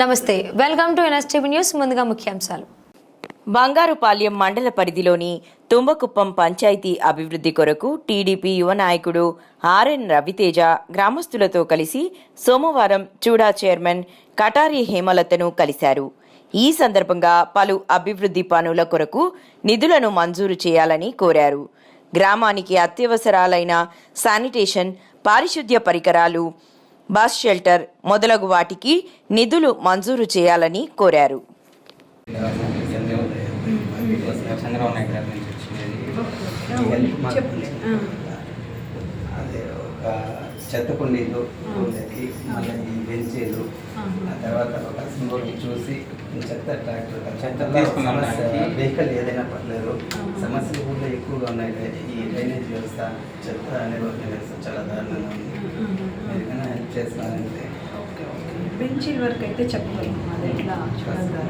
నమస్తే welcome to NSTV news ముందుగా ముఖ్యాంశాలు. బంగారుపాలెం మండల పరిధిలోని తుంబకుప్పం పంచాయతీ అభివృద్ధి కొరకు టీడీపీ యువ నాయకుడు ఆర్ఎన్ రవితేజ గ్రామస్తులతో కలిసి సోమవారం చూడా చైర్మన్ కటారి హేమలతను కలిశారు. ఈ సందర్భంగా పలు అభివృద్ధి పనుల కొరకు నిధులను మంజూరు చేయాలని కోరారు. గ్రామానికి అత్యవసరాలైన శానిటేషన్ పారిశుద్ధ్య పరికరాలు బస్ షెల్టర్ మొదలగు వాటికి నిధులు మంజూరు చేయాలని కోరారు. మళ్ళీ ఈ బెంచీలు ఆ తర్వాత ఒక సింబల్ చూసి చెత్త ట్రాక్టర్ చెత్త. వెహికల్ ఏదైనా పర్లేదు సమస్యలు ఊళ్ళో ఎక్కువగా ఉన్నాయి. ఈ డ్రైనేజ్ వ్యవస్థ చెత్త నిర్వహణ వ్యవస్థ చాలా దారుణంగా ఉంది. ఎందుకైనా హెల్ప్ చేస్తున్నారంటే బెంచీల వరకు అయితే చెప్పగలం. అది ఎట్లా చూడగలరా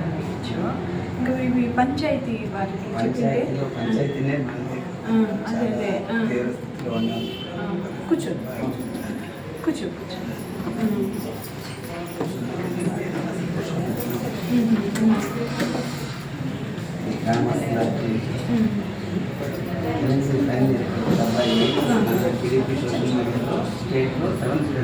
ఇంకా ఇవి పంచాయతీ వారికి పంచాయతీలో పంచాయతీనే అదే అదే. కూర్చో కూర్చో. కూర్చో. గ్రామస్తులకి ఫ్రెండ్స్ ఫ్యామిలీ